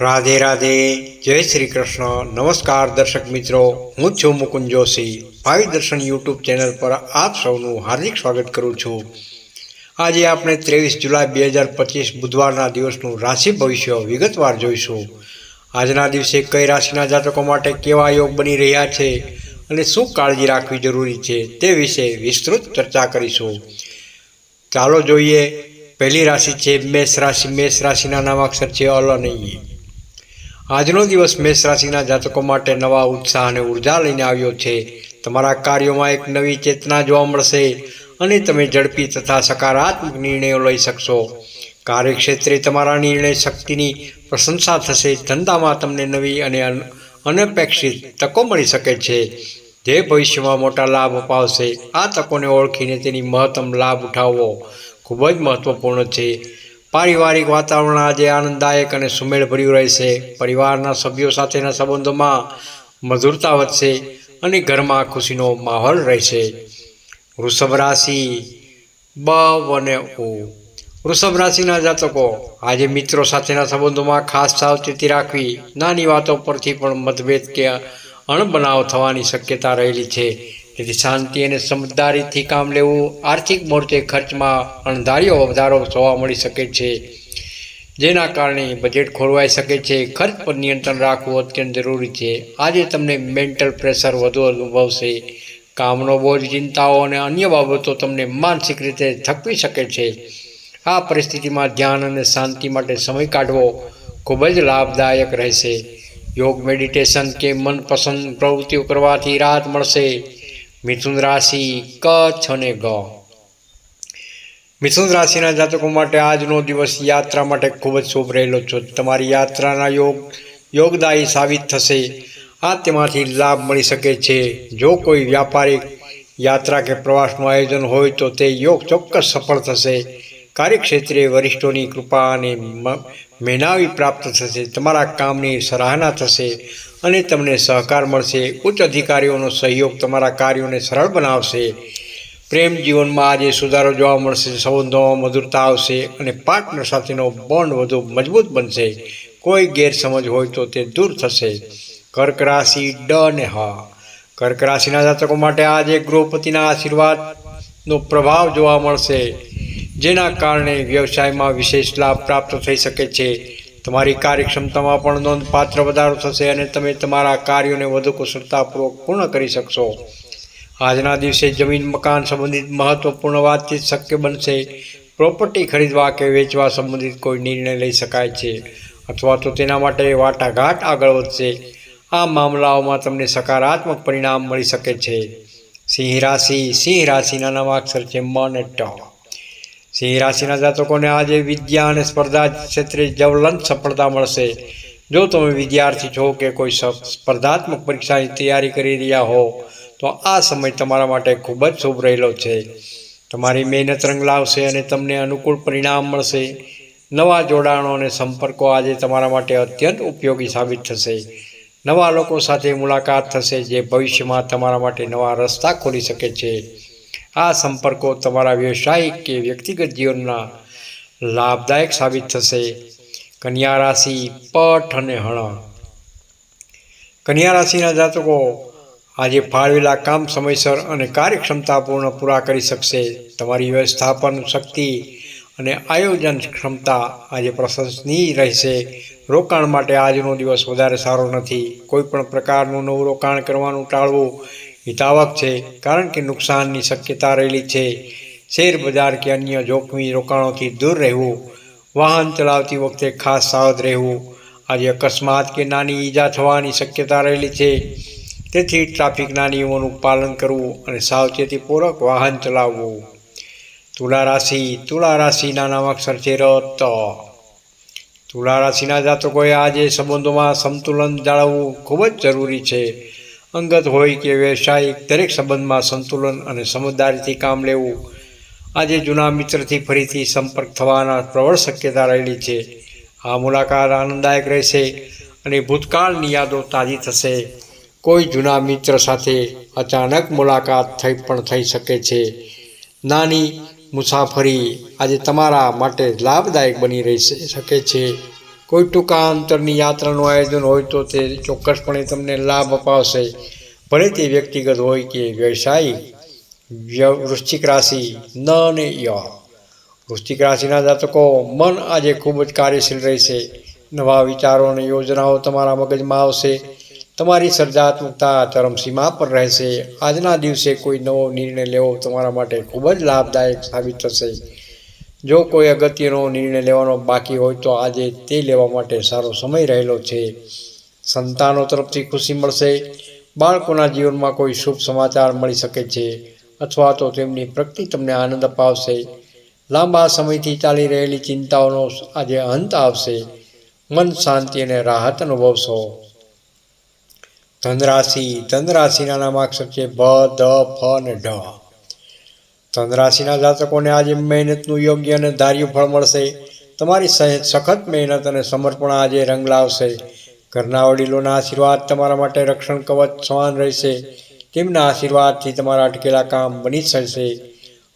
રાધે રાધે, જય શ્રી કૃષ્ણ. નમસ્કાર દર્શક મિત્રો, હું છું મુકુંદ જોશી. ભાઈ દર્શન યુટ્યુબ ચેનલ પર આપ સૌનું હાર્દિક સ્વાગત કરું છું. આજે આપણે ત્રેવીસ જુલાઈ બે હજાર પચીસ બુધવારના દિવસનું રાશિ ભવિષ્ય વિગતવાર જોઈશું. આજના દિવસે કઈ રાશિના જાતકો માટે કેવા યોગ બની રહ્યા છે અને શું કાળજી રાખવી જરૂરી છે તે વિશે વિસ્તૃત ચર્ચા કરીશું. ચાલો જોઈએ, પહેલી રાશિ છે મેષ રાશિ. મેષ રાશિના નામાક્ષર છે અલનયી આજનો દિવસ મેષ રાશિના જાતકો માટે નવા ઉત્સાહ અને ઊર્જા લઈને આવ્યો છે. તમારા કાર્યોમાં એક નવી ચેતના જોવા મળશે અને તમે ઝડપી તથા સકારાત્મક નિર્ણયો લઈ શકશો. કાર્યક્ષેત્રે તમારા નિર્ણય શક્તિની પ્રશંસા થશે. ધંધામાં તમને નવી અને અનપેક્ષિત તકો મળી શકે છે. જે ભવિષ્યમાં મોટા લાભ અપાવશે. આ તકોને ઓળખીને તેની મહત્તમ લાભ ઉઠાવવો ખૂબ જ મહત્વપૂર્ણ છે. પારિવારિક વાતાવરણ આજે આનંદદાયક અને સુમેળભર્યું રહેશે. પરિવારના સભ્યો સાથેના સંબંધોમાં મધુરતા વધશે અને ઘરમાં ખુશીનો માહોલ રહેશે. વૃષભ રાશિ બ અને ઉ. વૃષભ રાશિના જાતકો, આજે મિત્રો સાથેના સંબંધોમાં ખાસ સાવચેતી રાખવી, નાની વાતો પરથી પણ મતભેદ કે અણબનાવ થવાની શક્યતા રહેલી છે. તેથી શાંતિ અને સમજદારીથી કામ લેવું, આર્થિક મોરચે ખર્ચમાં અણધાર્યો વધારો જોવા મળી શકે છે. જેના કારણે બજેટ ખોરવાઈ શકે છે. ખર્ચ પર નિયંત્રણ રાખવું અત્યંત જરૂરી છે. આજે તમને મેન્ટલ પ્રેશર વધુ અનુભવશે. કામનો બોજ, ચિંતાઓ અને અન્ય બાબતો તમને માનસિક રીતે થકવી શકે છે. આ પરિસ્થિતિમાં ધ્યાન અને શાંતિ માટે સમય કાઢવો ખૂબ જ લાભદાયક રહેશે. યોગ મેડિટેશન કે મનપસંદ પ્રવૃત્તિઓ કરવાથી રાહત મળશે. મિથુન રાશિ કચ્છ અને ગ. મિથુન રાશિના જાતકો માટે આજનો દિવસ યાત્રા માટે ખૂબ જ શુભ રહેલો છે. તમારી યાત્રાના યોગ, યોગદાયી સાબિત થશે. આ તેમાંથી લાભ મળી શકે છે. જો કોઈ વ્યાપારિક યાત્રા કે પ્રવાસનું આયોજન હોય તો તે યોગ ચોક્કસ સફળ થશે. કાર્યક્ષેત્રે વરિષ્ઠોની કૃપા અને મેનાવી પ્રાપ્ત થશે, તમારા કામની સરાહના થશે અને તમને સહકાર મળશે. ઉચ્ચ અધિકારીઓનો સહયોગ તમારા કાર્યોને સરળ બનાવશે. પ્રેમ જીવનમાં આજે સુધારો જોવા મળશે, સંબંધોમાં મધુરતા આવશે અને પાર્ટનર સાથેનો બોન્ડ વધુ મજબૂત બનશે. કોઈ ગેરસમજ હોય તો તે દૂર થશે. કર્ક રાશિ ડ અને હ. કર્ક રાશિના જાતકો માટે આજે ગૃહપતિના આશીર્વાદનો પ્રભાવ જોવા મળશે. જેના કારણે વ્યવસાયમાં વિશેષ લાભ પ્રાપ્ત થઈ શકે છે. તમારી કાર્યક્ષમતામાં પણ નોંધપાત્ર વધારો થશે અને તમે તમારા કાર્યોને વધુ કુશળતાપૂર્વક પૂર્ણ કરી શકશો. આજના દિવસે જમીન મકાન સંબંધિત મહત્વપૂર્ણ વાતચીત શક્ય બનશે. પ્રોપર્ટી ખરીદવા કે વેચવા સંબંધિત કોઈ નિર્ણય લઈ શકાય છે અથવા તો તેના માટે વાટાઘાટ આગળ વધશે. આ મામલાઓમાં તમને સકારાત્મક પરિણામ મળી શકે છે. સિંહ રાશિ, સિંહ રાશિના નવા અક્ષર છે મન અને ટ. સિંહ રાશિના જાતકોને આજે વિદ્યા અને સ્પર્ધા ક્ષેત્રે જવલંત સફળતા મળશે. જો તમે વિદ્યાર્થી છો કે કોઈ સ્પર્ધાત્મક પરીક્ષાની તૈયારી કરી રહ્યા હો, તો આ સમય તમારા માટે ખૂબ જ શુભ રહેલો છે. તમારી મહેનત રંગ લાવશે અને તમને અનુકૂળ પરિણામ મળશે. નવા જોડાણો અને સંપર્કો આજે તમારા માટે અત્યંત ઉપયોગી સાબિત થશે. નવા લોકો સાથે મુલાકાત થશે જે ભવિષ્યમાં તમારા માટે નવા રસ્તા ખોલી શકે છે. આ સંપર્કો તમારા વ્યવસાયિક કે વ્યક્તિગત જીવનના લાભદાયક સાબિત થશે. કન્યા રાશિ પઠ અને હણ. કન્યા રાશિના જાતકો આજે ફાળવેલા કામ સમયસર અને કાર્યક્ષમતાપૂર્ણ પૂરા કરી શકશે. તમારી વ્યવસ્થાપન શક્તિ અને આયોજન ક્ષમતા આજે પ્રશંસનીય રહેશે. રોકાણ માટે આજનો દિવસ વધારે સારો નથી. કોઈપણ પ્રકારનું નવું રોકાણ કરવાનું ટાળવું હિતાવક છે, કારણ કે નુકસાનની શક્યતા રહેલી છે. શેર બજાર કે અન્ય જોખમી રોકાણોથી દૂર રહેવું, વાહન ચલાવતી વખતે ખાસ સાવધ રહેવું, આજે અકસ્માત કે નાની ઈજા થવાની શક્યતા રહેલી છે. તેથી ટ્રાફિકના નિયમોનું પાલન કરવું અને સાવચેતીપૂર્વક વાહન ચલાવવું. તુલા રાશિ, તુલા રાશિના નામાક્ષર છે ર ત તુલા રાશિના જાતકોએ આજે સંબંધોમાં સંતુલન જાળવવું ખૂબ જ જરૂરી છે. અંગત હોય કે વ્યવસાયિક દરેક સંબંધમાં સંતુલન અને સમજદારીથી કામ લેવું. આજે જૂના મિત્રથી ફરીથી સંપર્ક થવાના પ્રબળ શક્યતા રહેલી છે. આ મુલાકાત આનંદદાયક રહેશે અને ભૂતકાળની યાદો તાજી થશે. કોઈ જૂના મિત્ર સાથે અચાનક મુલાકાત થઈ પણ થઈ શકે છે. નાની મુસાફરી આજે તમારા માટે લાભદાયક બની રહી શકે છે. કોઈ ટૂંકા અંતરની યાત્રાનું આયોજન હોય તો તે ચોક્કસપણે તમને લાભ અપાવશે. ભલે તે વ્યક્તિગત હોય કે વ્યવસાયિક, વ્ય- વૃશ્ચિક રાશિ, ન અને ય. વૃશ્ચિક રાશિના જાતકો, મન આજે ખૂબ જ કાર્યશીલ રહેશે. નવા વિચારો અને યોજનાઓ તમારા મગજમાં આવશે. તમારી સર્જાત્મકતા ચરમસીમા પર રહેશે. આજના દિવસે કોઈ નવો નિર્ણય લેવો તમારા માટે ખૂબ જ લાભદાયક સાબિત થશે. જો કોઈ અગત્યનો નિર્ણય લેવાનો બાકી હોય તો આજે તે લેવા માટે સારો સમય રહેલો છે. સંતાનો તરફથી ખુશી મળશે. બાળકોના જીવનમાં કોઈ શુભ સમાચાર મળી શકે છે અથવા તો તેમની પ્રગતિ તમને આનંદ અપાવશે. લાંબા સમયથી ચાલી રહેલી ચિંતાઓનો આજે અંત આવશે. મન શાંતિ અને રાહત અનુભવશો. ધનરાશિ, ધનરાશિના નામાક્ષર છે ભ ધ ફ અને ઢ. ધનરાશિના જાતકોને આજે મહેનતનું યોગ્ય અને ધાર્યું ફળ મળશે. તમારી સખત મહેનત અને સમર્પણ આજે રંગ લાવશે. ઘરના વડીલોના આશીર્વાદ તમારા માટે રક્ષણ કવચ સમાન રહેશે. તેમના આશીર્વાદથી તમારા અટકેલા કામ બની જશે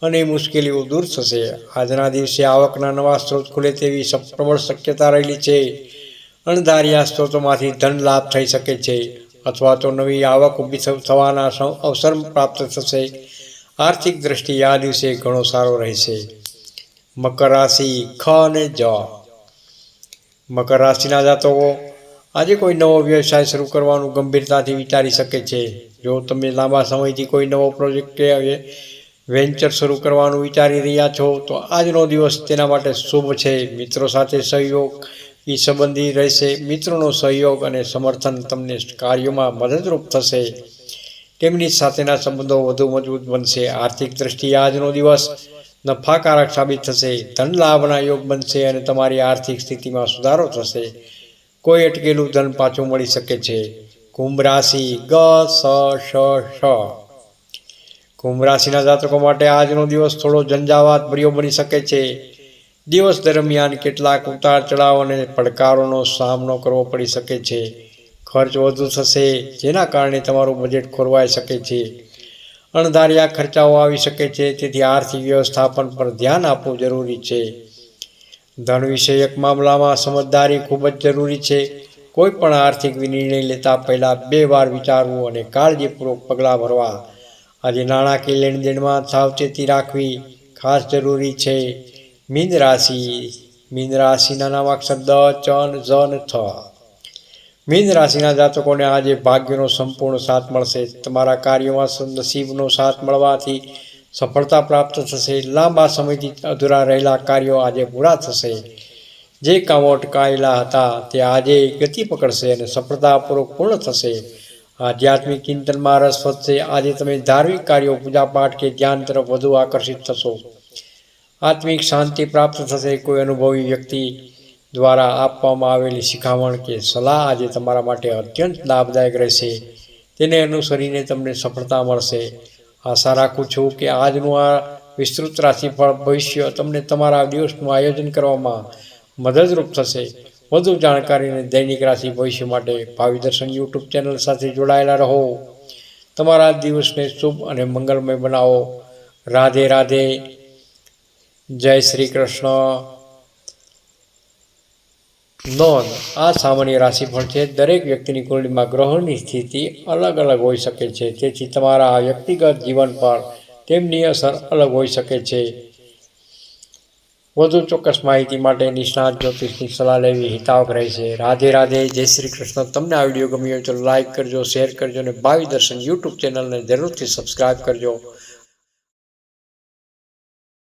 અને મુશ્કેલીઓ દૂર થશે. આજના દિવસે આવકના નવા સ્ત્રોત ખુલે તેવી પ્રબળ શક્યતા રહેલી છે. અણધાર્યા સ્ત્રોતોમાંથી ધન લાભ થઈ શકે છે અથવા તો નવી આવક ઊભી થવાના અવસર પ્રાપ્ત થશે. આર્થિક દ્રષ્ટિએ આ દિવસે ઘણો સારો રહેશે. મકર રાશિ ખ અને જ. મકર રાશિના જાતકો, આજે કોઈ નવો વ્યવસાય શરૂ કરવાનું ગંભીરતાથી વિચારી શકે છે. જો તમે લાંબા સમયથી કોઈ નવો પ્રોજેક્ટ કે વેન્ચર શરૂ કરવાનું વિચારી રહ્યા છો, તો આજનો દિવસ તેના માટે શુભ છે. મિત્રો સાથે સહયોગ, એ સંબંધી રહેશે. મિત્રોનો સહયોગ અને સમર્થન તમને કાર્યોમાં મદદરૂપ થશે. તેમની સાથેના સંબંધો વધુ મજબૂત બનશે. આર્થિક દ્રષ્ટિએ આજનો દિવસ નફાકારક સાબિત થશે. ધન લાભના યોગ બનશે અને તમારી આર્થિક સ્થિતિમાં સુધારો થશે. કોઈ અટકેલું ધન પાછું મળી શકે છે. કુંભ રાશિ ગ, સ, શ શ કુંભ રાશિના જાતકો માટે આજનો દિવસ થોડો ઝંઝાવાત ભર્યો બની શકે છે. દિવસ દરમિયાન કેટલાક ઉતાર ચઢાવ અને પડકારોનો સામનો કરવો પડી શકે છે. ખર્ચ વધુ થશે, જેના કારણે તમારું બજેટ ખોરવાઈ શકે છે. અણધાર્યા ખર્ચાઓ આવી શકે છે, તેથી આર્થિક વ્યવસ્થાપન પર ધ્યાન આપવું જરૂરી છે. ધન વિષયક મામલામાં સમજદારી ખૂબ જ જરૂરી છે. કોઈ પણ આર્થિક નિર્ણય લેતા પહેલાં બે વાર વિચારવું અને કાળજીપૂર્વક પગલાં ભરવા. આજે નાણાકીય લેણદેણમાં સાવચેતી રાખવી ખાસ જરૂરી છે. મીન રાશિ. મીન રાશિના નામાક શબ્દ ચન જન થ. મીન રાશિના જાતકોને આજે ભાગ્યનો સંપૂર્ણ સાથ મળશે. તમારા કાર્યોમાં નસીબનો સાથ મળવાથી સફળતા પ્રાપ્ત થશે. લાંબા સમયથી અધૂરા રહેલા કાર્યો આજે પૂરા થશે. જે કામો અટકાયેલા હતા તે આજે ગતિ પકડશે અને સફળતાપૂર્વક પૂર્ણ થશે. આધ્યાત્મિક ચિંતનમાં રસ વધશે. આજે તમે ધાર્મિક કાર્યો, પૂજાપાઠ કે ધ્યાન તરફ વધુ આકર્ષિત થશો. આત્મિક શાંતિ પ્રાપ્ત થશે. કોઈ અનુભવી વ્યક્તિ દ્વારા આપવામાં આવેલી શિખામણ કે સલાહ આજે તમારા માટે અત્યંત લાભદાયક રહેશે. તેને અનુસરીને તમને સફળતા મળશે. આશા રાખું છું કે આજનું આ વિસ્તૃત રાશિફળ ભવિષ્ય તમને તમારા દિવસનું આયોજન કરવામાં મદદરૂપ થશે. વધુ જાણકારીને દૈનિક રાશિ ભવિષ્ય માટે ભાવિ દર્શન યુટ્યુબ ચેનલ સાથે જોડાયેલા રહો. તમારા દિવસને શુભ અને મંગલમય બનાવો. રાધે રાધે. જય શ્રી કૃષ્ણ. નોંધ. આ સામાન્ય રાશિફળ છે. દરેક વ્યક્તિની કુંડળીમાં ગ્રહોની સ્થિતિ અલગ અલગ હોઈ શકે છે. તેથી તમારા આ વ્યક્તિગત જીવન પર તેમની અસર અલગ હોઈ શકે છે. વધુ ચોક્કસ માહિતી માટે નિષ્ણાત જ્યોતિષની સલાહ લેવી હિતાવક રહેશે રાધે રાધે. જય શ્રી કૃષ્ણ. તમને આ વીડિયો ગમ્યો તો લાઇક કરજો, શેર કરજો અને ભાવિ દર્શન યુટ્યુબ ચેનલને જરૂરથી સબસ્ક્રાઈબ કરજો.